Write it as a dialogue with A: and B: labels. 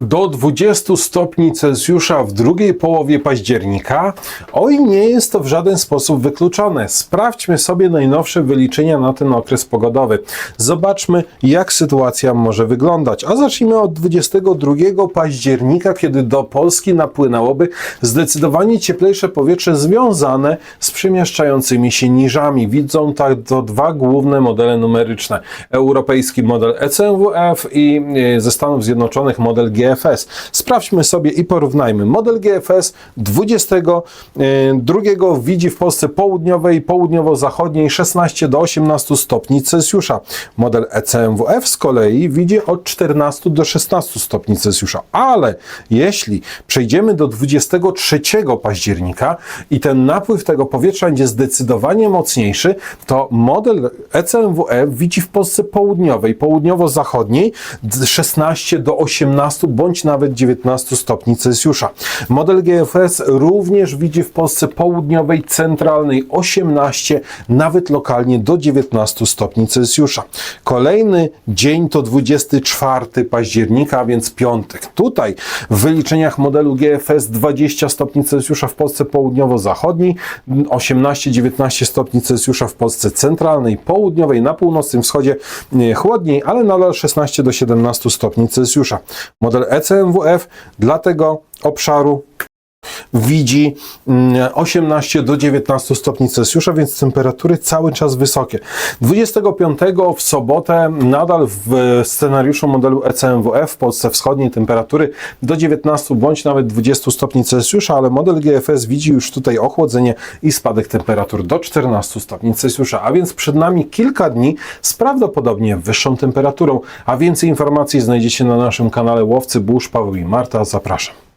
A: do 20 stopni Celsjusza w drugiej połowie października? Oj, nie jest to w żaden sposób wykluczone. Sprawdźmy sobie najnowsze wyliczenia na ten okres pogodowy. Zobaczmy, jak sytuacja może wyglądać. A zacznijmy od 22 października, kiedy do Polski napłynęłoby zdecydowanie cieplejsze powietrze związane z przemieszczającymi się niżami. Widzą tak to dwa główne modele numeryczne. Europejski model ECMWF i e, ze Stanów Zjednoczonych model GFS. Sprawdźmy sobie i porównajmy. Model GFS 22 widzi w Polsce południowej południowo-zachodniej 16 do 18 stopni Celsjusza. Model ECMWF z kolei widzi od 14 do 16 stopni Celsjusza. Ale jeśli przejdziemy do 23 października i ten napływ tego powietrza będzie zdecydowanie mocniejszy, to model ECMWF widzi w Polsce południowej, południowo-zachodniej 16 do 18 bądź nawet 19 stopni Celsjusza. Model GFS również widzi w Polsce południowej, centralnej 18, nawet lokalnie do 19 stopni Celsjusza. Kolejny dzień to 24 października, a więc piątek. Tutaj w wyliczeniach modelu GFS 20 stopni Celsjusza w Polsce południowo-zachodniej, 18-19 stopni Celsjusza w Polsce centralnej, południowej, na północnym wschodzie e, chłodniej, ale nadal 16 do 17 stopni Celsjusza. Model ECMWF dla tego obszaru widzi mm, 18 do 19 stopni Celsjusza, więc temperatury cały czas wysokie. 25 w sobotę nadal w scenariuszu modelu ECMWF w Polsce Wschodniej temperatury do 19 bądź nawet 20 stopni Celsjusza, ale model GFS widzi już tutaj ochłodzenie i spadek temperatur do 14 stopni Celsjusza, a więc przed nami kilka dni z prawdopodobnie wyższą temperaturą, a więcej informacji znajdziecie na naszym kanale Łowcy Burz, Paweł i Marta. Zapraszam.